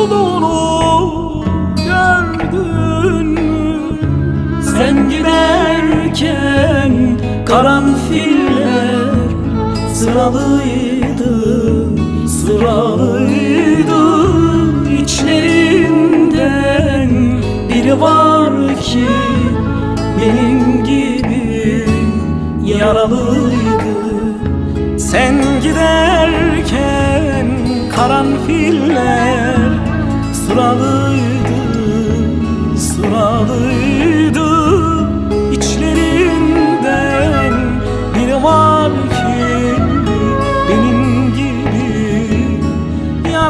olduğunu gördün mü? Sen giderken karanfiller sıralıydı, sıralıydı İçlerinden biri var ki benim gibi yaralıydı Sen giderken karanfiller sıralıydı